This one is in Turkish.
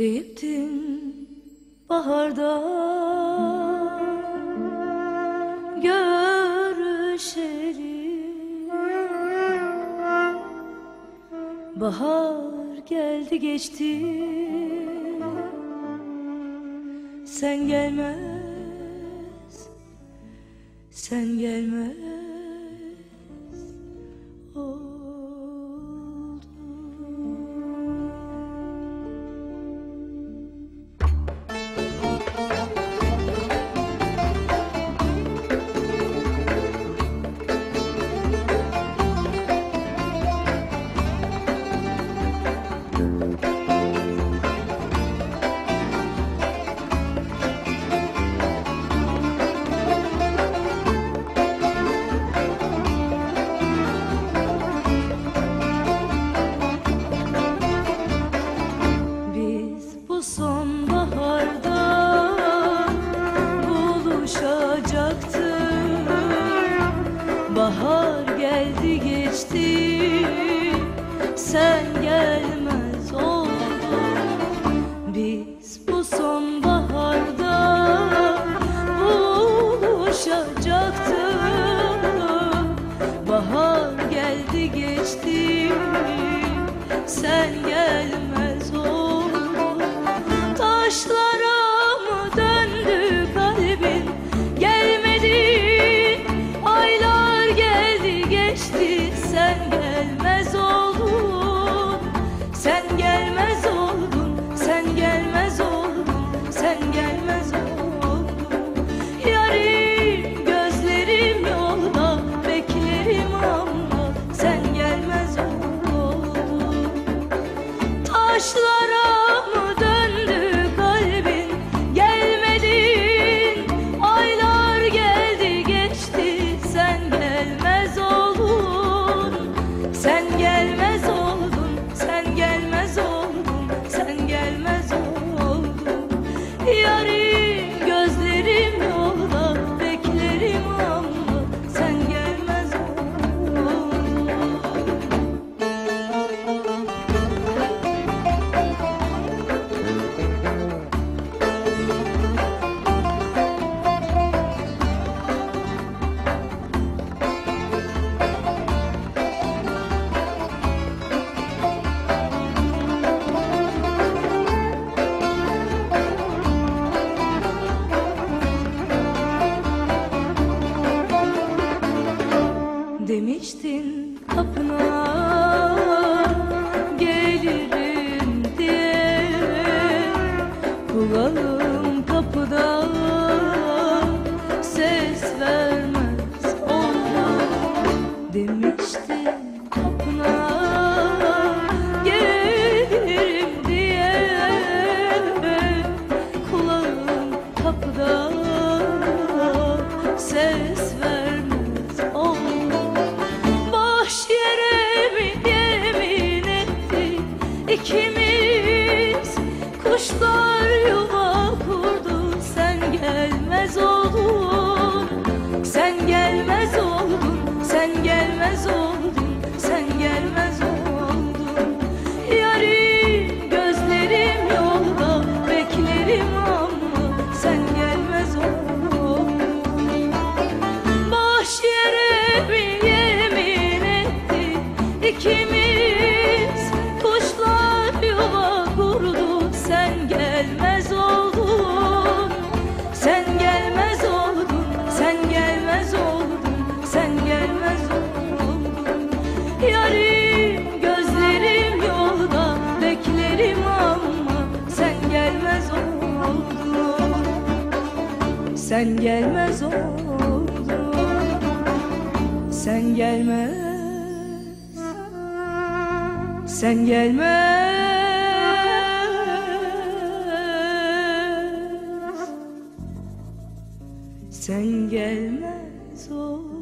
Deyiptin baharda görüşelim. Bahar geldi geçti. Sen gelmez Sen gelmez. Italia. up ikimiz. Kuşlar yuva kurdu sen gelmez oldun. Sen gelmez oldun, sen gelmez oldun. gelmez oldun. Sen gelmez oldun Sen gelmez oldun Sen gelmez oldun. Yarim gözlerim yolda Beklerim ama Sen gelmez oldun. Sen gelmez oldun. Sen gelmez Sen gelmez. Sen gelmez ol.